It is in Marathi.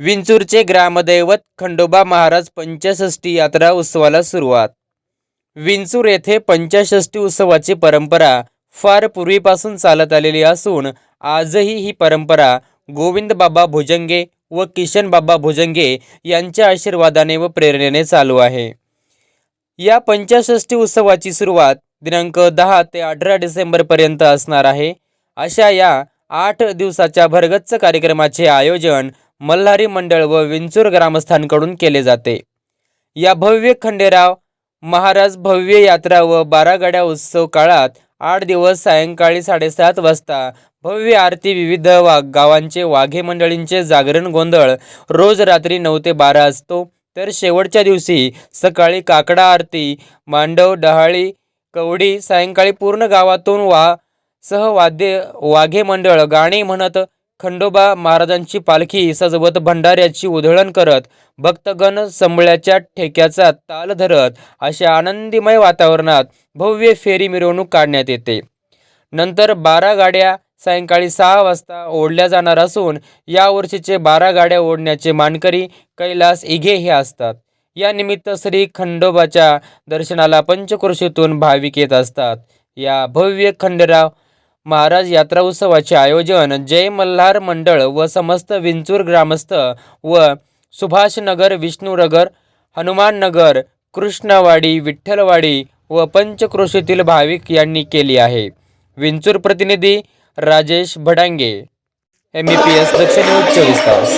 विंचूरचे ग्रामदैवत खंडोबा महाराज पंचषष्टी यात्रा उत्सवाला सुरुवात. विंचूर येथे पंचषष्टी उत्सवाची परंपरा फार पूर्वीपासून चालत आलेली असून आजही ही परंपरा गोविंद बाबा भुजंगे व किशन बाबा भुजंगे यांच्या आशीर्वादाने व प्रेरणेने चालू आहे. या पंचषष्टी उत्सवाची सुरुवात दिनांक दहा ते अठरा डिसेंबरपर्यंत असणार आहे. अशा या आठ दिवसाच्या भरगच्च कार्यक्रमाचे आयोजन मल्हारी मंडळ व विंचूर ग्रामस्थांकडून केले जाते. या भव्य खंडेराव महाराज भव्य यात्रा व बारागड्या उत्सव काळात आठ दिवस सायंकाळी साडेसात वाजता भव्य आरती विविध वा गावांचे वाघे मंडळींचे जागरण गोंधळ रोज रात्री नऊ ते बारा असतो. तर शेवटच्या दिवशी सकाळी काकडा आरती मांडव डहाळी कवडी सायंकाळी पूर्ण गावातून वा सह वाद्य वाघे मंडळ गाणी म्हणत खंडोबा महाराजांची पालखी सजवत भंडाऱ्याची उधळण करत भक्तगण संबळ्याच्या ठेक्याचा ताल धरत अशा आनंदीमय वातावरणात भव्य फेरी मिरवणूक काढण्यात येते. नंतर बारा गाड्या सायंकाळी सहा वाजता ओढल्या जाणार असून यावर्षीचे बारा गाड्या ओढण्याचे मानकरी कैलास इघे हे असतात. या निमित्त श्री खंडोबाच्या दर्शनाला पंचक्रोशीतून भाविक येत असतात. या भव्य खंडराव महाराज यात्रा उत्सवाचे आयोजन जय मल्हार मंडळ व समस्त विंचूर ग्रामस्थ व सुभाषनगर विष्णुनगर हनुमाननगर कृष्णवाडी विठ्ठलवाडी व पंचक्रोशीतील भाविक यांनी केली आहे. विंचूर प्रतिनिधी Rajesh Bhadange. M E P S दक्षिण चोवीस तास.